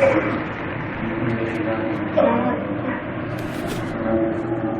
Thank you.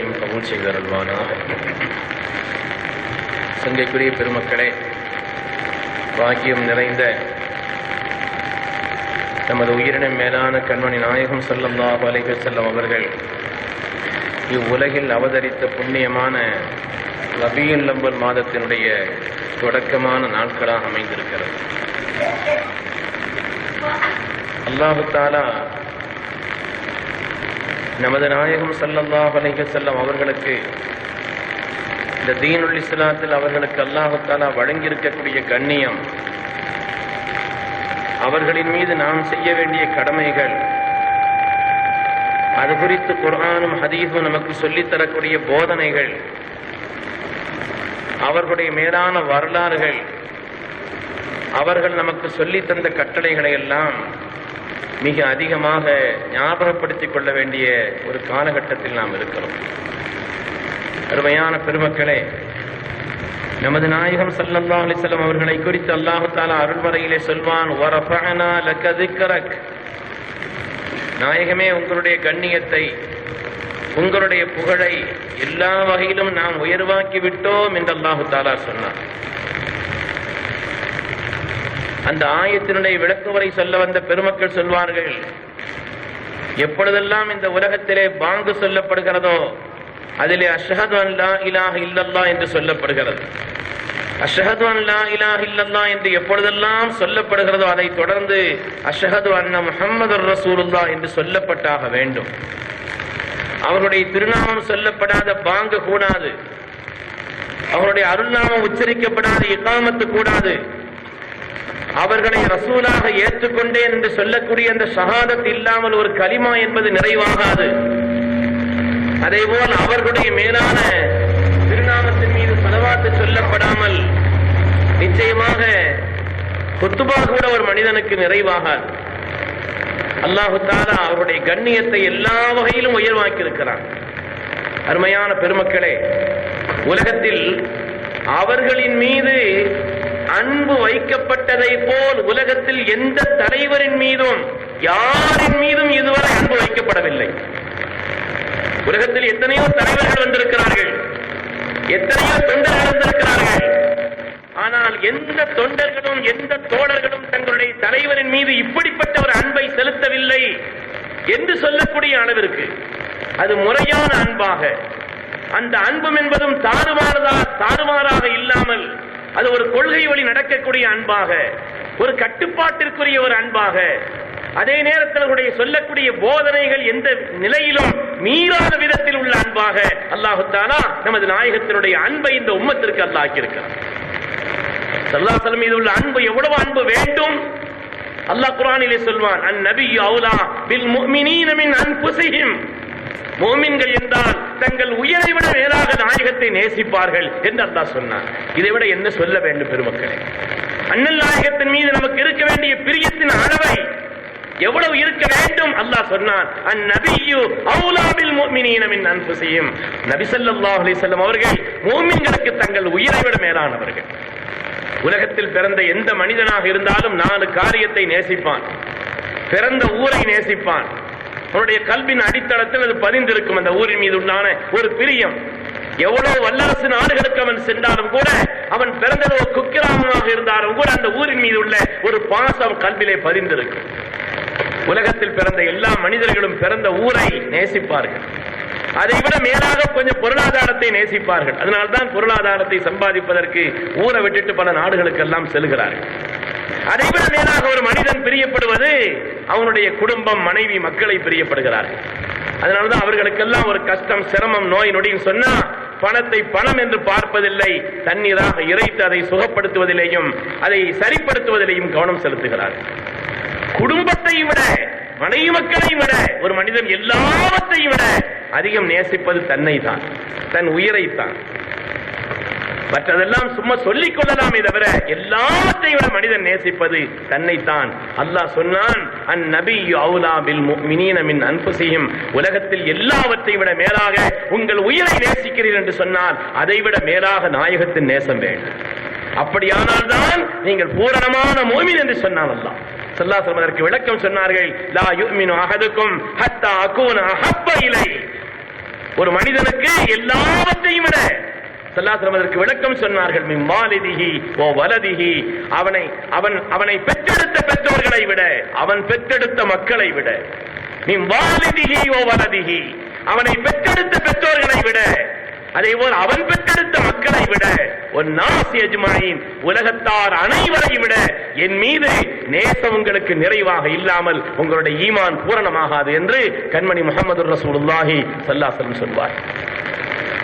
அனைவரையும் கபூல் செய்தருள்வானாக சங்கைக்குரிய பெருமக்களே பாக்கியம் நிறைந்த நமது உயிரின மேலான கண்மணி நாயகம் ஸல்லல்லாஹு அலைஹி செல்லம் அவர்கள் இவ்வுலகில் அவதரித்த புண்ணியமான ரபியுல் லம்பல் மாதத்தினுடைய தொடக்கமான நாட்களாக அமைந்திருக்கிறது. அல்லாஹு தாலா நமது நாயகம் ஸல்லல்லாஹு அலைஹி செல்லம் அவர்களுக்கு இந்த தீனுல் இஸ்லாத்தில் அவர்களுக்கு அல்லாஹத்தாலா வழங்கியிருக்கக்கூடிய கண்ணியம் அவர்களின் மீது நாம் செய்ய வேண்டிய கடமைகள் அது குறித்து குர்ஆனும் ஹதீஸும் நமக்கு சொல்லித்தரக்கூடிய போதனைகள் அவர்களுடைய மேலான வரலாறுகள் அவர்கள் நமக்கு சொல்லித்தந்த கட்டளைகளை எல்லாம் மிக அதிகமாக ஞாபகப்படுத்திக் கொள்ள வேண்டிய ஒரு காலகட்டத்தில் நாம் இருக்கிறோம். அருமையான பெருமக்களே நமது நாயகம் சல்லல்லா அலிசல்லம் அவர்களை குறித்து அல்லாஹு தாலா அருள்மறையிலே சொல்வான் நாயகமே உங்களுடைய கண்ணியத்தை உங்களுடைய புகழை எல்லா வகையிலும் நாம் உயர்வாக்கி விட்டோம் என்று அல்லாஹு தாலா சொன்னார் அந்த ஆயத்தினுடைய விளக்குவரை சொல்ல வந்த பெருமக்கள் சொல்வார்கள் எப்பொழுதெல்லாம் இந்த உலகத்திலே பாங்கு சொல்லப்படுகிறதோ அதிலே அஷஹது அல்லா இலாஹ இல்லல்லா என்று சொல்லப்படுகிறது. அஷ்ஹது அல்லா இலாஹ இல்லல்லா என்று எப்பொழுதெல்லாம் சொல்லப்படுகிறதோ அதை தொடர்ந்து அஷஹது அன்ன முஹம்மது ரசூலுல்லா என்று சொல்லப்பட்டாக வேண்டும். அவருடைய திருநாமம் சொல்லப்படாத பாங்கு கூடாது. அவருடைய அருள்நாமம் உச்சரிக்கப்படாத இக்காமத்து கூடாது. அவர்களை ரசூலாக ஏற்றுக்கொண்டேன் என்று சொல்லக்கூடிய அந்த ஷஹாதத் இல்லாமல் ஒரு கலிமா என்பது நிறைவாகாது. அதேபோல் அவர்களுடைய மேலான திருநாமத்தின் மீது செலவாத்து சொல்லப்படாமல் நிச்சயமாக கொத்துபா கூட ஒரு மனிதனுக்கு நிறைவாகாது. அல்லாஹு தாலா அவருடைய கண்ணியத்தை எல்லா வகையிலும் உயர்வாக்கி இருக்கிறான் அருமையான பெருமக்களே உலகத்தில் அவர்களின் மீது அன்பு வைக்கப்பட்டதை போல் உலகத்தில் எந்த தலைவரின் மீதும் யாரின் மீதும் இதுவரை அன்பு வைக்கப்படவில்லை. உலகத்தில் எத்தனையோ தலைவர்கள் வந்திருக்கிறார்கள். எத்தனையோ தொண்டர்கள் வந்திருக்கிறார்கள். ஆனால் எந்த தொண்டர்களும் எந்த தோழர்களும் தங்களுடைய தலைவரின் மீது இப்படிப்பட்ட ஒரு அன்பை செலுத்தவில்லை என்று சொல்லக்கூடிய அளவிற்கு அது முறையான அன்பாக அந்த அன்பும் என்பதும் தாறுமாறதா தாறுமாறாக இல்லாமல் அது ஒரு கொள்கை வழி நடக்கக்கூடிய அன்பாக ஒரு கட்டுப்பாட்டிற்குரிய ஒரு அன்பாக. அதே நேரத்தில் சொல்லக்கூடிய போதனைகள் எந்த நிலையிலும் மீறாத விதத்தில் உள்ள அன்பாக அல்லாஹு தாலா நமது நாயகத்தினுடைய அன்பை இந்த உம்மத்திற்கு அல்லாக்கியிருக்கிறார் சல்லாசலம் மீது உள்ள அன்பு எவ்வளவு அன்பு வேண்டும்? அல்லாஹ் குரானிலே சொல்வான் அன் நபி அவுலா பில் முஃமினீன மின் அன்புசிஹிம் மோமின்கள் என்றால் மேலாக நேசிப்பார்கள் என்று அல்லா சொன்னார் இதை விட என்ன சொல்ல வேண்டும் பெருமக்களே? அண்ணல் நாயகத்தின் மீது நமக்கு இருக்க வேண்டிய பிரியத்தின் அளவை எவ்வளவு இருக்க வேண்டும்? அல்லாஹ் சொன்னான் அந்நபியு அவுலாபில் முஃமினீன மின் அன்புசிஹிம் நபி ஸல்லல்லாஹு அலைஹி வஸல்லம் அவர்கள் மூமின்களுக்கு தங்கள் உயிரை விட மேலானவர்கள். உலகத்தில் பிறந்த எந்த மனிதனாக இருந்தாலும் நாலு காரியத்தை நேசிப்பான். பிறந்த ஊரை நேசிப்பான். அவனுடைய கல்வின் அடித்தளத்தில் அது பதிந்திருக்கும். அந்த ஊரின் மீது உண்டான ஒரு பிரியம். எவ்வளவு வல்லரசு நாடுகளுக்கு அவன் சென்றாலும் கூட அவன் பிறந்தது ஒரு குக்கிராமமாக இருந்தாலும் கூட அந்த ஊரின் மீது உள்ள ஒரு பாசம் கல்விலே பதிந்திருக்கும். உலகத்தில் பிறந்த எல்லா மனிதர்களும் பிறந்த ஊரை நேசிப்பார்கள். அதை விட மேலாக கொஞ்சம் பொருளாதாரத்தை நேசிப்பார்கள். அதனால்தான் பொருளாதாரத்தை சம்பாதிப்பதற்கு ஊரை விட்டுட்டு பல நாடுகளுக்கெல்லாம் செல்கிறார்கள். அதை விட மேலாக ஒரு மனிதன் பிரியப்படுவது அவனுடைய குடும்பம் மனைவி மக்களை பிரியப்படுகிறார்கள். அதனால்தான் அவர்களுக்கெல்லாம் ஒரு கஷ்டம் சிரமம் நோய் நொடின்னு சொன்னா பணத்தை பணம் என்று பார்ப்பதில்லை தண்ணீராக இறைத்து அதை சுகப்படுத்துவதிலேயும் அதை சரிப்படுத்துவதிலேயும் கவனம் செலுத்துகிறார். குடும்பத்தை விட மனைவி மக்களை விட ஒரு மனிதன் எல்லாவற்றையும் விட அதிகம் நேசிப்பது தன்னை தான் தன் உயிரை தான் மற்றதெல்லாம் சும்மா சொல்லிக் கொள்ளலாமே தவிர எல்லாவற்றையும் விட மனிதன் நேசிப்பது தன்னைத்தான். அல்லாஹ் சொன்னான் உலகத்தில் எல்லாவற்றையும் விட மேலாக உங்கள் உயிரை நேசிக்கிறீர்கள் என்று சொன்னால் அதைவிட மேலாக நாயகத்தின் நேசம் வேண்டும். அப்படியானால் தான் நீங்கள் பூரணமான மோமின் என்று சொன்னால் அல்லாஹ். சொல்வதற்கு அதற்கு விளக்கம் சொன்னார்கள் லா யுமினு அஹதுக்கும் ஹத்தா அகூன அஹப்ப இலை. ஒரு மனிதனுக்கு எல்லாவற்றையும் விட சல்லாசலம் அதற்கு விளக்கம் சொன்னார்கள் மிம்மாலிதிகி ஓ வலதிஹி. அவனை அவன் அவனை பெற்றெடுத்த பெற்றோர்களை விட அவன் பெற்றெடுத்த மக்களை விட மின் வாலிதிஹி ஓ வலதிகி அவனை பெற்றெடுத்த பெற்றோர்களை விட அதே போல் அவன் பெற்றெடுத்த மக்களை விட ஒன் நாசி எஜ்மாயின் உலகத்தார் அனைவரையும் விட என் மீது நேசம் உங்களுக்கு நிறைவாக இல்லாமல் உங்களுடைய ஈமான் பூரணமாகாது என்று கண்மணி முகமது ரசூலுல்லாஹி சல்லாசலம் சொல்வார்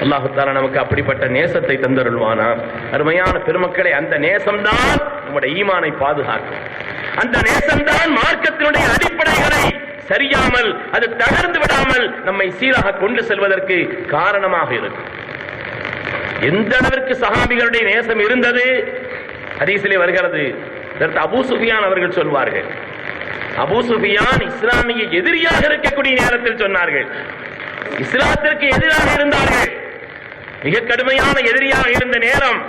அல்லாஹு நமக்கு அப்படிப்பட்ட நேசத்தை தந்தருள்வானா? அருமையான பெருமக்களை அந்த நேசம்தான் நம்முடைய ஈமானை பாதுகாக்கும். அந்த நேசம்தான் மார்க்கத்தினுடைய அடிப்படைகளை சரியாமல் அது தகர்ந்து விடாமல் நம்மை சீராக கொண்டு செல்வதற்கு காரணமாக இருக்கும். எந்த அளவிற்கு சகாபிகளுடைய நேசம் இருந்தது? ஹதீஸிலே வருகிறது. அபு அபூ சுஃபியான் அவர்கள் சொல்வார்கள். அபு சுஃபியான் இஸ்லாமிய எதிரியாக இருக்கக்கூடிய நேரத்தில் சொன்னார்கள். இஸ்லாத்திற்கு எதிராக இருந்தார்கள். மிக கடுமையான எதிரியாக இருந்த நேரம்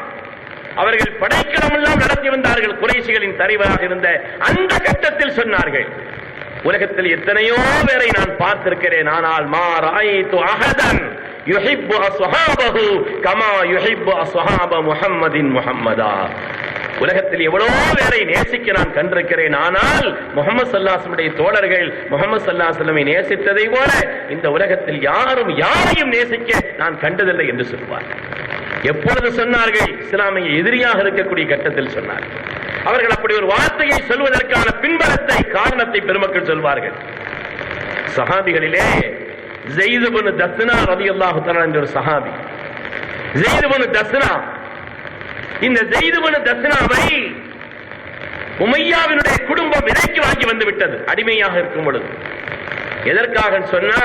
அவர்கள் படைக்கலம் எல்லாம் நடத்தி வந்தார்கள். குறைசிகளின் தலைவராக இருந்த அந்த கட்டத்தில் சொன்னார்கள் உலகத்தில் எத்தனையோ பேரை நான் பார்த்திருக்கிறேன். ஆனால் மா ராயித்து அகதன் யுஹிப்பு அஸ்ஹாபஹு கமா யுஹிப்பு அஸ்ஹாப முஹம்மதின் முஹம்மதா. உலகத்தில் எவ்வளவோ பேரை நேசிக்க நான் கண்டிருக்கிறேன். ஆனால் முகமது சல்லாசனுடைய தோழர்கள் முகமது சல்லாசலமை நேசித்ததை போல இந்த உலகத்தில் யாரும் யாரையும் நேசிக்க நான் கண்டதில்லை என்று சொல்வார் எப்பொழுது சொன்னார்கள்? இஸ்லாமிய எதிரியாக இருக்கக்கூடிய கட்டத்தில் சொன்னார்கள். அவர்கள் அப்படி ஒரு வார்த்தையை சொல்வதற்கான பின்பலத்தை காரணத்தை பெருமக்கள் சொல்வார்கள். சஹாபிகளிலே ஜெயிதுபனு தஸ்னா ரதி அல்லாஹு என்ற ஒரு சஹாபி ஜெயிதுபனு தஸ்னா இந்த ஜெயிதுபனு தஸ்னாவை உமையாவினுடைய குடும்பம் விலைக்கு வாங்கி வந்து விட்டது அடிமையாக இருக்கும் பொழுது. எதற்காக சொன்னா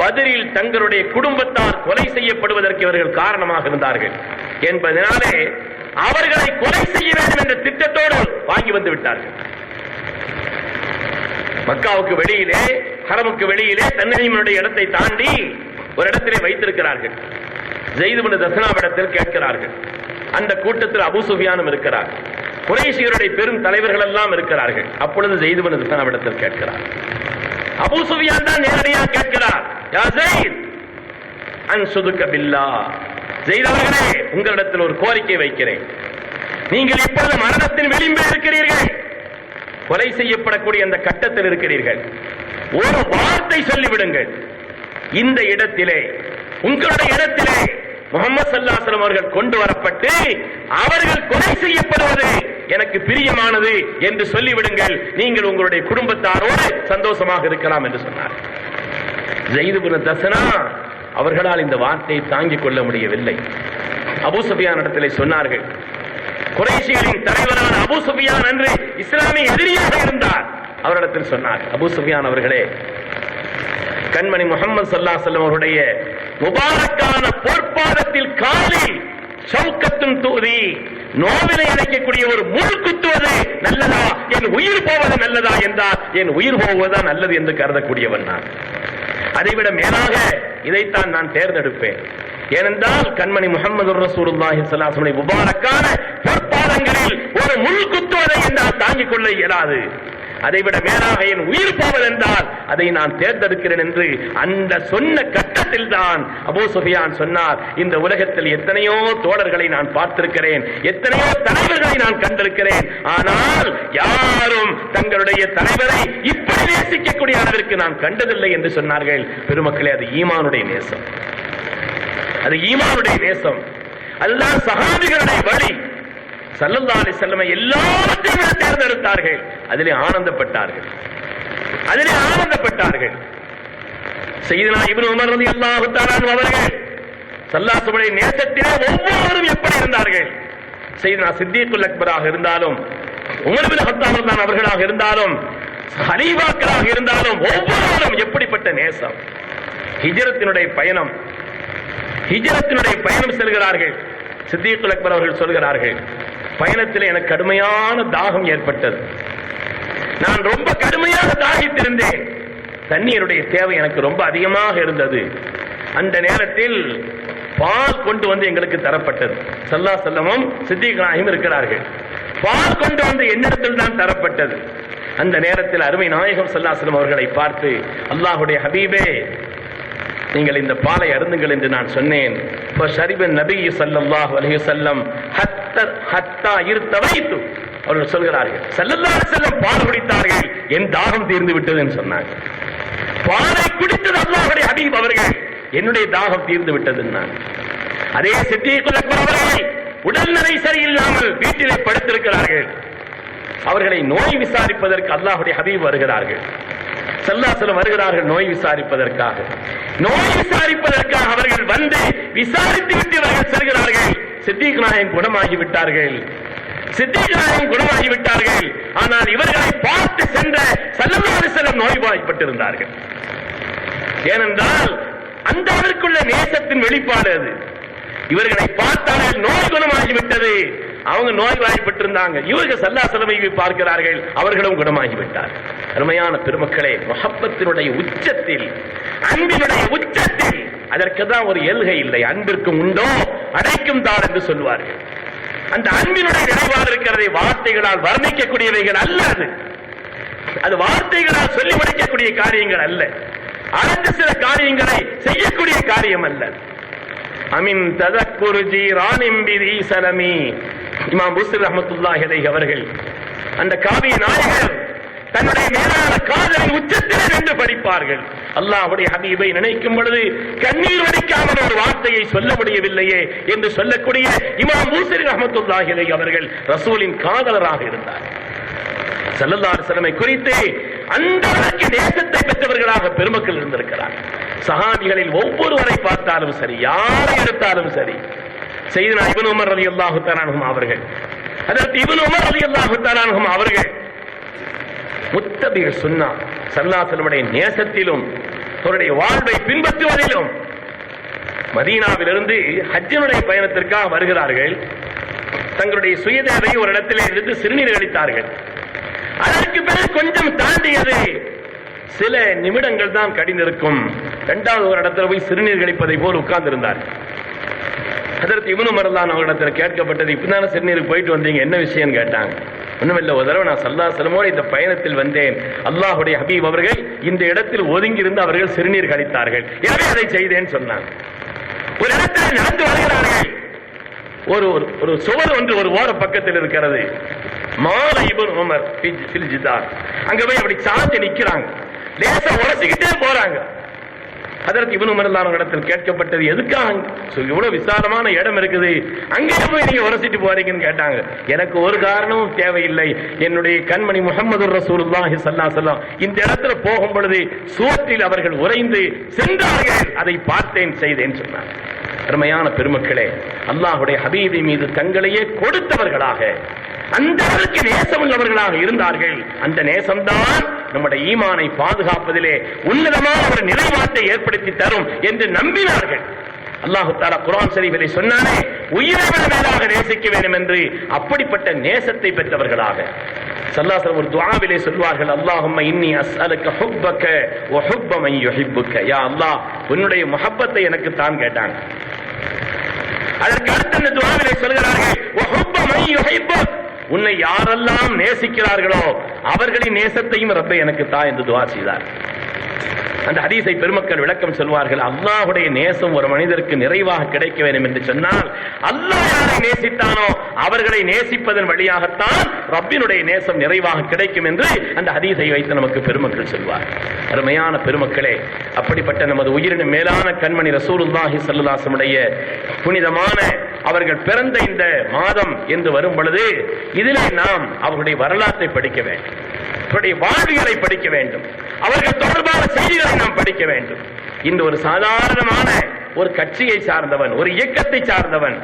பதிலில் தங்களுடைய குடும்பத்தார் கொலை செய்யப்படுவதற்கு இவர்கள் காரணமாக இருந்தார்கள். என்பதனாலே அவர்களை கொலை செய்ய வேண்டும் என்ற திட்டத்தோடு வாங்கி வந்து விட்டார்கள். மக்காவுக்கு வெளியிலே ஹரமுக்கு வெளியிலே தன்னிமனுடைய இடத்தை தாண்டி ஒரு இடத்திலே வைத்திருக்கிறார்கள். ஜெய்துபனு தசனாவிடத்தில் கேட்கிறார்கள். அந்த கூட்டத்தில் அபு சுஃபியானும் இருக்கிறார். குறைசியருடைய பெரும் தலைவர்கள் எல்லாம் இருக்கிறார்கள். அப்பொழுது ஜெய்துவனது தனவிடத்தில் கேட்கிறார். அபு சுஃபியான் தான் நேரடியாக கேட்கிறார் யா ஜெயித் அன்சுதுக்க பில்லா. ஜெயித் அவர்களே உங்களிடத்தில் ஒரு கோரிக்கை வைக்கிறேன். நீங்கள் இப்பொழுது மரணத்தின் விளிம்பில் இருக்கிறீர்கள். கொலை செய்யப்படக்கூடிய அந்த கட்டத்தில் இருக்கிறீர்கள். ஒரு வார்த்தை சொல்லிவிடுங்கள். இந்த இடத்திலே உங்களுடைய இடத்திலே முகமது சல்லாசலம் அவர்கள் கொண்டு வரப்பட்டு அவர்கள் கொலை செய்யப்படுவது எனக்கு பிரியமானது என்று சொல்லிவிடுங்கள். நீங்கள் உங்களுடைய குடும்பத்தாரோடு சந்தோஷமாக இருக்கலாம் என்று சொன்னார். ஜெயிதுபுன தசனா அவர்களால் இந்த வார்த்தையை தாங்கிக் கொள்ள முடியவில்லை. அபு சபியான் இடத்திலே சொன்னார்கள் குறைஷிகளின் தலைவரான அபு சுஃபியான் என்று இஸ்லாமிய எதிரியாக இருந்தார் அவரிடத்தில் சொன்னார். அபு சுஃபியான் அவர்களே கண்மணி முகமது சல்லா செல்லம் அவருடைய முபாரக்கான பொற்பாதத்தில் காலில் சவுக்கத்தும் தூதி. நோவினை அடைக்கக்கூடிய ஒரு முள் குத்துவது நல்லதா? என் உயிர் போவது நல்லதா என்றால் என் உயிர் போவதுதான் நல்லது என்று கருதக்கூடியவன் நான். அதைவிட மேலாக இதைத்தான் நான் தேர்ந்தெடுப்பேன். ஏனென்றால் கண்மணி முகமது ரசூலுல்லாஹி ஸல்லல்லாஹு முபாரக்கான பொற்பாதங்களில் ஒரு முள் குத்துவதை என்னால் தாங்கிக் கொள்ள இயலாது. அதைவிட மேலாக என் உயிர் போவதென்றால் அதை நான் தேர்ந்தெடுக்கிறேன் என்று அந்த சொன்ன கட்டத்தில் தான் அபூ சுஃபியான் சொன்னார். இந்த உலகத்தில் எத்தனையோ தோழர்களை நான் பார்த்திருக்கிறேன். எத்தனையோ தலைவர்களை நான் கண்டிருக்கிறேன். ஆனால் யாரும் தங்களுடைய தலைவரை இப்படி நேசிக்கக்கூடிய அளவிற்கு நான் கண்டதில்லை என்று சொன்னார்கள். பெருமக்களே அது ஈமானுடைய நேசம். அது ஈமானுடைய நேசம். அதுதான் சஹாபிகளுடைய வழி சல்லல்லாஹு செல்லமை வஸல்லம் எல்லாவற்றையும் தேர்ந்தெடுத்தார்கள். அதிலே ஆனந்தப்பட்டார்கள். அதிலே ஆனந்தப்பட்டார்கள். செய்தனா இவரு உமர் ரலியல்லாஹு தஆலா அவர்கள் சல்லாசுடைய நேசத்திலே ஒவ்வொருவரும் எப்படி இருந்தார்கள்? செய்தனா சித்திகுல் அக்பராக இருந்தாலும் உமர் பின் தான் அவர்களாக இருந்தாலும் ஹலீஃபாக்களாக இருந்தாலும் ஒவ்வொருவரும் எப்படிப்பட்ட நேசம்? ஹிஜரத்தினுடைய பயணம். ஹிஜரத்தினுடைய பயணம் செல்கிறார்கள். சித்திகுல் அக்பர் அவர்கள் சொல்கிறார்கள் பயணத்தில் எனக்கு கடுமையான தாகம் ஏற்பட்டது. நான் ரொம்ப கடுமையாக தாகித்திருந்தேன். தண்ணீருடைய தேவை எனக்கு ரொம்ப அதிகமாக இருந்தது. அந்த நேரத்தில் பால் கொண்டு வந்து எங்களுக்கு தரப்பட்டது. சல்லா செல்லமும் சித்திகளாயும் இருக்கிறார்கள். பால் கொண்டு வந்து என்னிடத்தில் தான் தரப்பட்டது. அந்த நேரத்தில் அருமை நாயகம் சல்லாசலம் அவர்களை பார்த்து அல்லாஹுடைய ஹபீபே நீங்கள் இந்த பாலை அருந்துங்கள் என்று நான் சொன்னேன். ஷரிபன் நபி சல்லாஹ் அலைஹி செல்லம் ஹத் ஹத்தா இருத்தவைத்து அவர்கள் சொல்கிறார்கள் பால் குடித்தார்கள். என் தாகம் தீர்ந்து விட்டது என்று சொன்னாங்க பாலை குடித்தது ஹபீப் அவர்கள். என்னுடைய தாகம் தீர்ந்து விட்டது அதே சித்திகுல் அக்பர் அவர்கள் உடல்நிலை சரியில்லாமல் வீட்டிலே படுத்திருக்கிறார்கள். அவர்களை நோய் விசாரிப்பதற்கு அல்லாஹுடைய ஹபீப் வருகிறார்கள். செல்லாசலம் வருகிறார்கள் நோய் விசாரிப்பதற்காக. நோய் விசாரிப்பதற்காக அவர்கள் வந்து விசாரித்து விட்டு இவர்கள் செல்கிறார்கள். சித்திக் நாயகம் குணமாகி விட்டார்கள் சித்திக் நாயகம் குணமாகி விட்டார்கள் ஆனால் இவர்களை பார்த்து சென்ற செல்லமான செல்லம் நோய்வாய்ப்பட்டிருந்தார்கள். ஏனென்றால் அந்த அளவிற்குள்ள நேசத்தின் வெளிப்பாடு அது. இவர்களை பார்த்தாலே நோய் குணமாகிவிட்டது. அவங்க நோய்வாய்ப்பட்டிருந்தாங்க. இவர்கள் சல்லாசலமை பார்க்கிறார்கள். அவர்களும் குணமாகிவிட்டார். அருமையான பெருமக்களே மொஹப்பத்தினுடைய உச்சத்தில் அன்பினுடைய உச்சத்தில் அதற்கு தான் ஒரு எல்கை இல்லை. அன்பிற்கும் உண்டோ அடைக்கும் தார் என்று சொல்வார்கள். அந்த அன்பினுடைய நினைவாக இருக்கிறதை வார்த்தைகளால் வர்ணிக்கக்கூடியவைகள் அல்ல அது. அது வார்த்தைகளால் சொல்லி முடிக்கக்கூடிய காரியங்கள் அல்ல. அடுத்த சில காரியங்களை செய்யக்கூடிய காரியம் அல்ல அமின் ததக்குருஜி ராணிம்பிதி சலமி. இமாம் புஸ்ர் ரஹமத்துல்லாஹி அலைஹி அவர்கள் அந்த காவிய நாயகர் தன்னுடைய மேலான காதலின் உச்சத்தில் நின்று படிப்பார்கள். அல்லாஹுடைய ஹபீபை நினைக்கும் பொழுது கண்ணீர் வடிக்காமல் ஒரு வார்த்தையை சொல்ல முடியவில்லையே என்று சொல்லக்கூடிய இமாம் மூசரி ரஹமத்துல்லாஹி அலைஹி அவர்கள் ரசூலின் காதலராக இருந்தார். செல்லல்லார் சிலமை குறித்து அந்த அளவுக்கு நேசத்தை பெற்றவர்களாக பெருமக்கள் இருந்திருக்கிறார் சஹாபிகளில் ஒவ்வொருவரை பார்த்தாலும் சரி யாரை எடுத்தாலும் சரி செய்தனா இவன் உமர் அலி அல்லாஹு தரானுகும் அவர்கள். அதற்கு இவன் உமர் அலி அல்லாஹு தரானுகும் அவர்கள் முத்தபிகள் சொன்னா சல்லாசலமுடைய நேசத்திலும் அவருடைய வாழ்வை பின்பற்றுவதிலும் மதீனாவிலிருந்து ஹஜ்ஜனுடைய பயணத்திற்காக வருகிறார்கள். தங்களுடைய சுயதேவை ஒரு இடத்திலே இருந்து சிறுநீர் அளித்தார்கள். அதற்கு பிறகு கொஞ்சம் தாண்டியது சில நிமிடங்கள் தான் கடிந்திருக்கும். இரண்டாவது ஒரு இடத்துல போய் சிறுநீர் கழிப்பதை போல் உட்கார்ந்திருந்தார் அதற்கு இவனு மரலான் அவரிடத்தில் கேட்கப்பட்டது இப்பதான சிறுநீர் போயிட்டு வந்தீங்க? என்ன விஷயம் கேட்டாங்க. ஒண்ணுமில்ல ஒரு தடவை நான் சல்லா செலமோடு இந்த பயணத்தில் வந்தேன். அல்லாஹுடைய ஹபீப் அவர்கள் இந்த இடத்தில் ஒதுங்கி இருந்து அவர்கள் சிறுநீர் கழித்தார்கள். எனவே அதை செய்தேன் சொன்னாங்க. ஒரு இடத்தில் நடந்து வருகிறார்கள். ஒரு ஒரு- ஒரு சுவர் ஒன்று ஒரு ஓர பக்கத்தில் இருக்கிறது. மாலை இபன் உமர் அங்க போய் அப்படி சாஞ்சு நிக்கிறாங்க. லேசா உரசிக்கிட்டே போறாங்க. அதற்கு இவனு உமர்லான இடத்தில் கேட்கப்பட்டது. எதுக்காக? இவ்வளவு விசாலமான இடம் இருக்குது. அங்கே போய் நீங்க உரசிட்டு போறீங்கன்னு கேட்டாங்க. எனக்கு ஒரு காரணமும் தேவையில்லை. என்னுடைய கண்மணி முகமது ரசூலுல்லாஹி சல்லா அலைஹி இந்த இடத்துல போகும் பொழுது சுவற்றில் அவர்கள் உறைந்து சென்றார்கள். அதை பார்த்தேன் செய்தேன் சொன்னார். அருமையான பெருமக்களே அல்லாஹ்வுடைய ஹபீபி மீது தங்களையே கொடுத்தவர்களாக அந்த அளவுக்கு நேசம் உள்ளவர்களாக இருந்தார்கள். அந்த நேசம்தான் நம்முடைய ஈமானை பாதுகாப்பதிலே உன்னதமான ஒரு நிலைப்பாட்டை ஏற்படுத்தி தரும் என்று நம்பினார்கள். அல்லாஹு தாலா குரான் ஷரீஃபிலே சொன்னானே உயிரை மேலாக நேசிக்க வேண்டும் என்று அப்படிப்பட்ட நேசத்தை பெற்றவர்களாக. சல்லாசலம் ஒரு துவாவிலே சொல்வார்கள் அல்லாஹும்ம இன்னி அஸ்அலுக ஹுப்பக்க வ ஹுப்பமை மன் யா அல்லாஹ் உன்னுடைய முஹப்பத்தை எனக்கு தான் கேட்டாங்க. அதற்கு அடுத்த அந்த துஆவிலே சொல்கிறார்கள் வ ஹுப்பமை யுஹிப்புக். உன்னை யாரெல்லாம் நேசிக்கிறார்களோ அவர்களின் நேசத்தையும் ரப்பை எனக்கு தா என்று துவா செய்தார். அந்த ஹதீஸை பெருமக்கள் விளக்கம் சொல்வார்கள் அல்லாஹுடைய நேசம் ஒரு மனிதருக்கு நிறைவாக கிடைக்க வேண்டும் என்று சொன்னால் அல்லாஹ் யாரை நேசித்தானோ அவர்களை நேசிப்பதன் வழியாகத்தான் ரப்பினுடைய நேசம் நிறைவாக கிடைக்கும் என்று அந்த ஹதீஸை வைத்து நமக்கு பெருமக்கள் சொல்வார். அருமையான பெருமக்களே அப்படிப்பட்ட நமது உயிரின மேலான கண்மணி ரசூலுல்லாஹி சல்லுல்லாசமுடைய புனிதமான அவர்கள் பிறந்த இந்த மாதம் என்று வரும் பொழுது இதிலே நாம் அவருடைய வரலாற்றை படிக்க வேண்டும். அவருடைய வாழ்வியலை படிக்க வேண்டும். அவர்கள் தொடர்பான செய்திகளை நாம் படிக்க வேண்டும். இந்த ஒரு சாதாரணமான ஒரு கட்சியை சார்ந்தவன் ஒரு இயக்கத்தை சார்ந்தவன்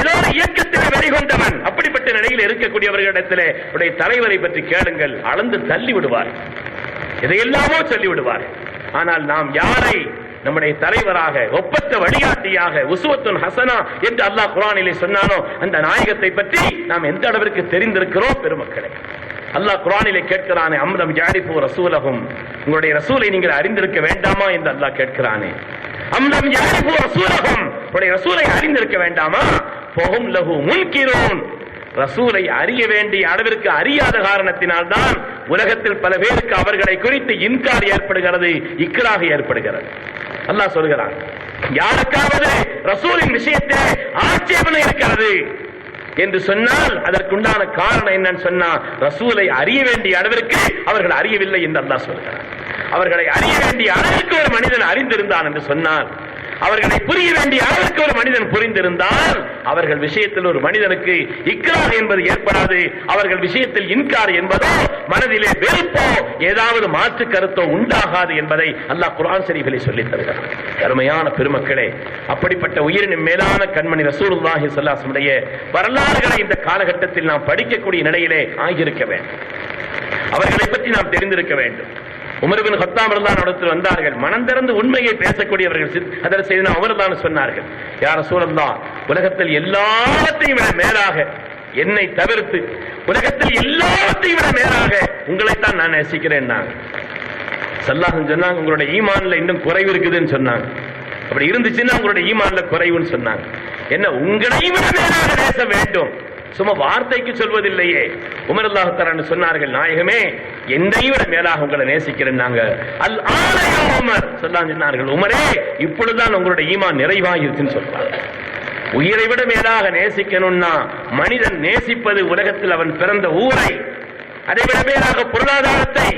ஏதோ ஒரு இயக்கத்தில் வெளிகொண்டவன் அப்படிப்பட்ட நிலையில் இருக்கக்கூடியவர்களிடத்திலே உடைய தலைவரை பற்றி கேளுங்கள். அளந்து தள்ளி விடுவார் இதையெல்லாமோ சொல்லி விடுவார் ஆனால் நாம் யாரை நம்முடைய தலைவராக ஒப்பற்ற வழிகாட்டியாக உசுவத்துன் ஹசனா என்று அல்லாஹ் குரானிலே சொன்னானோ அந்த நாயகத்தை பற்றி நாம் எந்த அளவிற்கு தெரிந்திருக்கிறோம் பெருமக்களை? அல்லாஹ் குரானிலே கேட்கிறானே அம்ரம் ஜாரிஃபு ரசூலகும் உங்களுடைய ரசூலை நீங்கள் அறிந்திருக்க வேண்டாமா என்று அல்லாஹ் கேட்கிறானே. அம்ரம் ஜாரிஃபு ரசூலகும் உங்களுடைய ரசூலை அறிந்திருக்க வேண்டாமா? போகும் லகு முன்கிறோன் ரசூலை அறிய வேண்டிய அளவிற்கு அறியாத காரணத்தினால் தான் உலகத்தில் பல பேருக்கு அவர்களை குறித்து இன்கார் ஏற்படுகிறது இக்கராக ஏற்படுகிறது. அல்லாஹ் சொல்கிறான். யாருக்காவது ரசூலின் விஷயத்தை ஆட்சேபனை இருக்கிறது என்று சொன்னால் அதற்குண்டான காரணம் என்னன்னு சொன்னா ரசூலை அறிய வேண்டிய அளவிற்கு அவர்கள் அறியவில்லை என்று அல்லாஹ் சொல்கிறார் அவர்களை அறிய வேண்டிய அளவிற்கு ஒரு மனிதன் அறிந்திருந்தான் என்று சொன்னால் அவர்களை புரிய வேண்டிய அளவுக்கு ஒரு மனிதன் புரிந்திருந்தால் அவர்கள் விஷயத்தில் ஒரு மனிதனுக்கு இக்கார் என்பது ஏற்படாது. அவர்கள் விஷயத்தில் இன்கார் என்பதோ மனதிலே வெறுப்போ ஏதாவது மாற்று கருத்தோ உண்டாகாது என்பதை அல்லாஹ் குரான் சரிகளை சொல்லித் தருகிறார் அருமையான பெருமக்களே அப்படிப்பட்ட உயிரினும் மேலான கண்மணி ரசூலுல்லாஹி ஸல்லல்லாஹு வரலாறுகளை இந்த காலகட்டத்தில் நாம் படிக்கக்கூடிய நிலையிலே ஆகியிருக்க வேண்டும். அவர்களை பற்றி நாம் தெரிந்திருக்க வேண்டும். உமர்பின் ஹத்தாம் ரல்லான் இடத்தில் வந்தார்கள். மனம் திறந்து உண்மையை பேசக்கூடியவர்கள் அதில் செய்து அவர் தான் சொன்னார்கள். யார சூழல்தான் உலகத்தில் எல்லாத்தையும் விட மேலாக என்னை தவிர்த்து உலகத்தில் எல்லாத்தையும் விட மேலாக உங்களைத்தான் நான் நேசிக்கிறேன் நான். சல்லாஹன் சொன்னாங்க உங்களுடைய ஈமான்ல இன்னும் குறைவு இருக்குதுன்னு சொன்னாங்க. அப்படி இருந்துச்சுன்னா உங்களுடைய ஈமான்ல குறைவுன்னு சொன்னாங்க. என்ன உங்களையும் விட மேலாக நேச வேண்டும். சும்மா வார்த்தைக்கு சொல்வதில்லையே. உமர் அல்லாஹு சொன்னார்கள் நாயகமே என்னையும் விட மேலாக உங்களை நேசிக்கிறேன் நாங்க அல் ஆலயா உமர் சொல்லாம் சொன்னார்கள் உமரே இப்பொழுதுதான் உங்களுடைய ஈமான் நிறைவாகிருச்சுன்னு சொல்றாங்க உயிரை விட மேலாக நேசிக்கணும்னா மனிதன் நேசிப்பது உலகத்தில் அவன் பிறந்த ஊரை அதை விட மேலாக பொருளாதாரத்தை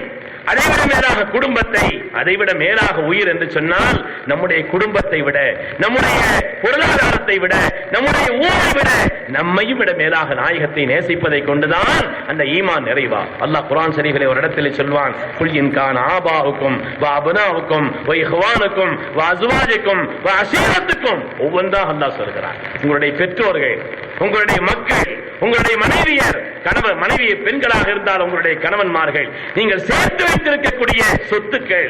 அதைவிட மேலாக குடும்பத்தை அதைவிட மேலாக உயிர் என்று சொன்னால் நம்முடைய குடும்பத்தை விட நம்முடைய பொருளாதாரத்தை விட நம்முடைய ஊரை விட நம்மையும் விட மேலாக நாயகத்தை நேசிப்பதை கொண்டுதான் அந்த ஈமான் நிறைவா. அல்லாஹ் குரான் சரிகளை ஒரு இடத்துல சொல்வான் குல்யின் கான் ஆபாவுக்கும் வா அபுனாவுக்கும் வா இஹ்வானுக்கும் வா அசுவாஜுக்கும் அசீரத்துக்கும். ஒவ்வொன்றா அல்லாஹ் சொல்கிறான். உங்களுடைய பெற்றோர்கள் உங்களுடைய மக்கள் உங்களுடைய மனைவியர் கணவர் மனைவி பெண்களாக இருந்தால் உங்களுடைய கணவன்மார்கள் நீங்கள் சேர்த்து வைத்திருக்கக்கூடிய சொத்துக்கள்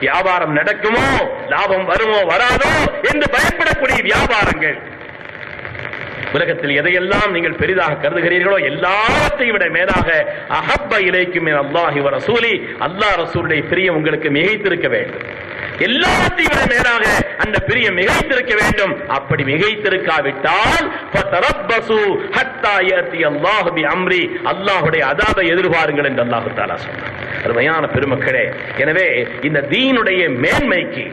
வியாபாரம் நடக்குமோ லாபம் வருமோ வராதோ என்று பயப்படக்கூடிய வியாபாரங்கள். உலகத்தில் எதையெல்லாம் நீங்கள் பெரிதாக கருதுகிறீர்களோ எல்லாத்தையும் விட மேலாக அஹப்ப இலைக்கும் அல்லாஹி வர ரசூலி அல்லாஹ் ரசூலுடைய பிரியம் உங்களுக்கு மிகைத்திருக்க வேண்டும். எல்லாத்தையும் விட மேலாக அந்த பிரியம் மிகைத்திருக்க வேண்டும். அப்படி மிகைத்திருக்காவிட்டால் ஃபதரப்பசு ஹத்தா யத்தி அம்ரி அல்லாஹுடைய அதாபை எதிர்பாருங்கள் என்று அல்லாஹ் தாலா சொன்னார் அருமையான பெருமக்களே எனவே இந்த தீனுடைய மேன்மைக்கு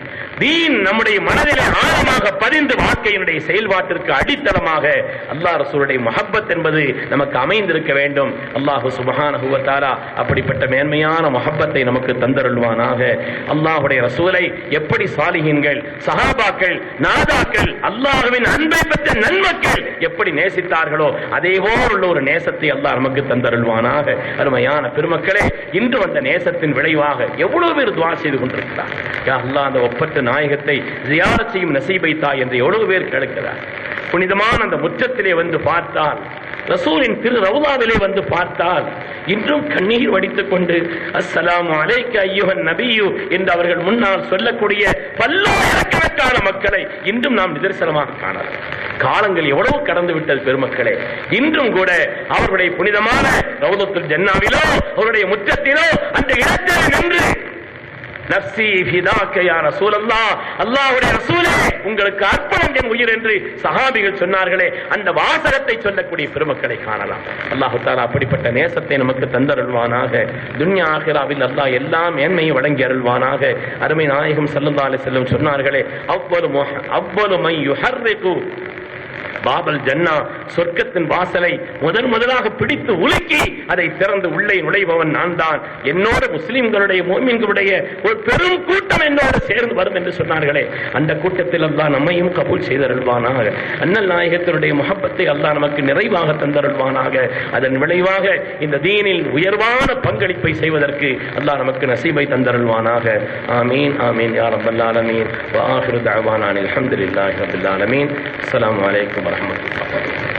தீன் நம்முடைய மனதிலே ஆழமாக பதிந்து வாழ்க்கையினுடைய செயல்பாட்டிற்கு அடித்தளமாக அல்லாஹ் ரசூலுடைய மஹப்பத் என்பது நமக்கு அமைந்திருக்க வேண்டும். அல்லாஹு சுபஹான அப்படிப்பட்ட மேன்மையான மஹப்பத்தை நமக்கு தந்தருள்வானாக. அல்லாஹுடைய ரசூலை எப்படி சாலிகின்கள் சஹாபாக்கள் நாதாக்கள் அல்லாஹுவின் அன்பை பெற்ற நன்மக்கள் எப்படி நேசித்தார்களோ அதே போல் உள்ள ஒரு நேசத்தை அல்லாஹ் நமக்கு தந்தருள்வானாக. அருமையான பெருமக்களே இன்று வந்த நேசத்தின் விளைவாக எவ்வளவு பேர் துவா செய்து கொண்டிருக்கிறார் அல்லாஹ் அந்த ஒப்பற்ற நாயகத்தை ஜியாரத் செய்யும் நசீபை தாய் என்று எவ்வளவு பேர் கேட்கிறார். புனிதமான அந்த முற்றத்திலே வந்து பார்த்தால் ரசூலின் திரு ரவுதாவிலே வந்து பார்த்தால் இன்றும் கண்ணீர் வடித்துக் கொண்டு அஸ்லாம் அலைக்கு ஐயுஹன் நபியு என்று அவர்கள் முன்னால் சொல்லக்கூடிய பல்லாயிரக்கணக்கான மக்களை இன்றும் நாம் நிதர்சனமாக காணலாம். காலங்கள் எவ்வளவு கடந்து விட்டது பெருமக்களே. இன்றும் கூட அவருடைய புனிதமான ரவுதத்துல் ஜன்னாவிலோ அவருடைய முற்றத்திலோ அந்த இடத்திலே நின்று நப்சி ஃபிதாக யா ரசூலல்லாஹ். ரசூலே உங்களுக்கு அர்ப்பணம் என் உயிர் என்று சஹாபிகள் சொன்னார்களே அந்த வாசகத்தை சொல்லக்கூடிய பெருமக்களை காணலாம். அல்லாஹ் தாலா அப்படிப்பட்ட நேசத்தை நமக்கு தந்தருள்வானாக. துன்யா ஆகிராவில் அல்லாஹ் எல்லா மேன்மையும் வழங்கி அருள்வானாக. அருமை நாயகம் ஸல்லல்லாஹு செல்லும் சொன்னார்களே அவ்வளவு அவ்வளவு மை யுஹர்ரிகு பாபல் ஜன்னா சொர்க்கத்தின் வாசலை முதன் முதலாக பிடித்து உலுக்கி அதை திறந்து உள்ளே நுழைபவன் நான் தான். என்னோட முஸ்லிம்களுடைய மோமின்களுடைய ஒரு பெரும் கூட்டம் என்னோட சேர்ந்து வரும் என்று சொன்னார்களே. அந்த கூட்டத்தில் அல்லா நம்மையும் கபூல் செய்தருள்வானாக. அண்ணல் நாயகத்தினுடைய முகப்பத்தை அல்லாஹ் நமக்கு நிறைவாக தந்தருள்வானாக. அதன் விளைவாக இந்த தீனில் உயர்வான பங்களிப்பை செய்வதற்கு அல்லாஹ் நமக்கு நசீபை தந்தருள்வானாக. ஆமீன் ஆமீன் யார் அப்பல்லாலமீன் வாஹிரு தாவானான் அலமதுல்லாஹி தஅவானா அல்ஹம்துலில்லாஹி ورحمة الله وبركاته